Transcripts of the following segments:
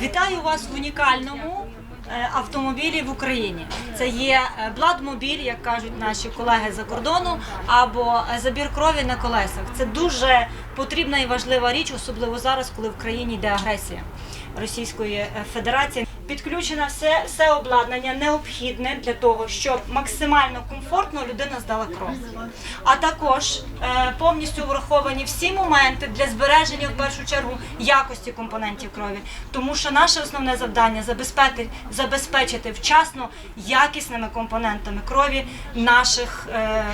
Вітаю вас в унікальному е, автомобілі в Україні. Це є е, бладмобіль, як кажуть наші колеги за кордону, або е, забір крові на колесах. Це дуже потрібна і важлива річ, особливо зараз, коли в країні йде агресія Російської Федерації. Підключено все, все обладнання необхідне для того, щоб максимально комфортно людина здала кров. А також е, повністю враховані всі моменти для збереження в першу чергу якості компонентів крові. Тому що наше основне завдання забезпечити, забезпечити вчасно якісними компонентами крові наших, е,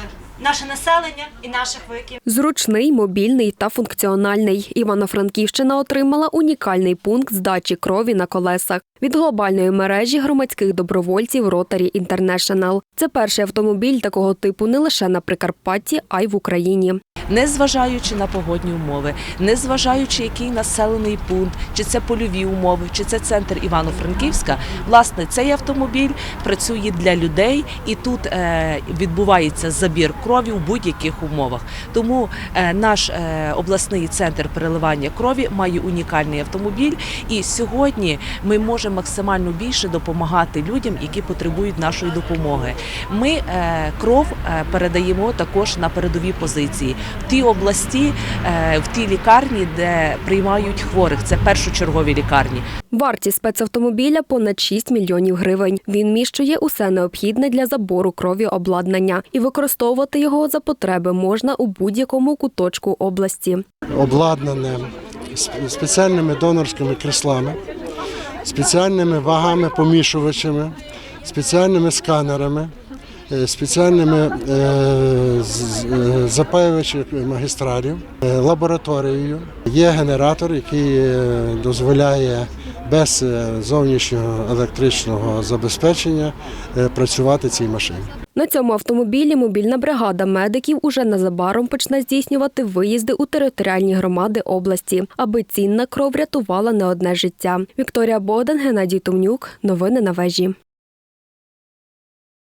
наше населення і наших вояків. Зручний, мобільний та функціональний. Івано-Франківщина отримала унікальний пункт здачі крові на колесах від глобальної мережі громадських добровольців Rotary International. Це перший автомобіль такого типу не лише на Прикарпатті, а й в Україні. Незважаючи на погодні умови, незважаючи який населений пункт, чи це польові умови, чи це центр Івано-Франківська, власне, цей автомобіль працює для людей, і тут е, відбувається забір крові в будь-яких умовах. Тому е, наш е, обласний центр переливання крові має унікальний автомобіль, і сьогодні ми можемо максимально більше допомагати людям, які потребують нашої допомоги. Ми кров передаємо також на передові позиції в тій області, е, в тій лікарні, де приймають хворих. Це першочергові лікарні. Вартість спецавтомобіля понад 6 мільйонів гривень. Він міщує усе необхідне для забору крові обладнання і використовувати його за потреби можна у будь-якому куточку області. обладнане спеціальними донорськими креслами, спеціальними вагами помішувачами, спеціальними сканерами, е, спеціальними з- запаювачами магістралів, е, лабораторією. Є генератор, який е, дозволяє без е, зовнішнього електричного забезпечення працювати цій машині. На цьому автомобілі мобільна бригада медиків уже незабаром почне здійснювати виїзди у територіальні громади області, аби цінна кров рятувала не одне життя. Вікторія Богдан, Геннадій Томнюк. Новини на вежі.